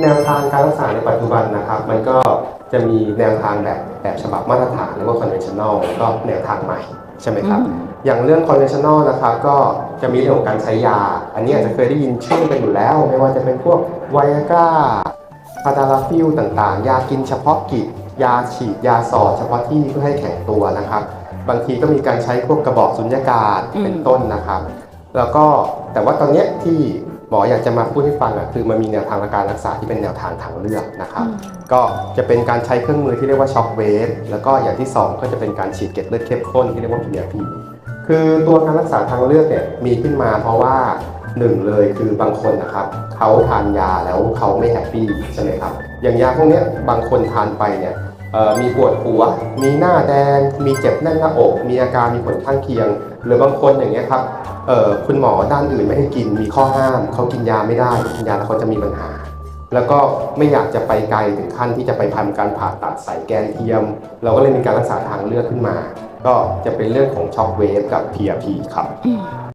แนวทางการรักษาในปัจจุบันนะครับ มันก็จะมีแนวทางแบบแบบฉบับมาตรฐานหรือว่า conventional แล้วก็แนวทางใหม่ใช่ไหมครับอืมอย่างเรื่อง conventional นะครับก็จะมีเรื่องของการใช้ยา อันนี้อาจจะเคยได้ยินชื่อกันอยู่แล้ว ไม่ว่าจะเป็นพวกไวอาก้าพาดาราฟิลต่างๆ ยากินเฉพาะกิจ ยาฉีดยาสอดเฉพาะที่เพื่อให้แข็งตัวนะครับ บางทีก็มีการใช้พวกกระบอกสุญญากาศอืมเป็นต้นนะครับ แล้วก็แต่ว่าตอนเนี้ยที่ห มออยากจะมาพูดให้ฟังอะคือมันมีแนวทางการรักษาที่เป็นแนวทางทางเลือกนะครับก็จะเป็นการใช้เครื่องมือที่เรียกว่าช็อคเวฟแล้วก็อย่างที่ 2 ก็จะเป็นการฉีดเกล็ดเลือดเข้มข้นที่เรียกว่า PRP คือตัวการรักษาทางเลือกเนี่ยมีขึ้นมาเพราะว่าหนึ่งเลยคือบางคนนะครับเขาทานยาแล้วเขาไม่แฮปปี้ใช่ไหมครับอย่างยาพวกเนี้ยบางคนทานไปเนี่ยเอ่อ มีปวดหัว มีหน้าแดง มีเจ็บแน่นหน้าอก มีอาการมีผลข้างเคียง หรือบางคนอย่างเงี้ยครับเออคุณหมอด้านอื่นไม่ให้กิน มีข้อห้าม เขากินยาไม่ได้กินยาแล้วเขาจะมีปัญหา แล้วก็ไม่อยากจะไปไกลถึงขั้นที่จะไปทำการผ่าตัดใส่แกนเทียม เราก็เลยมีการรักษาทางเลือกขึ้นมา ก็จะเป็นเรื่องของช็อคเวฟกับ PRP ครับ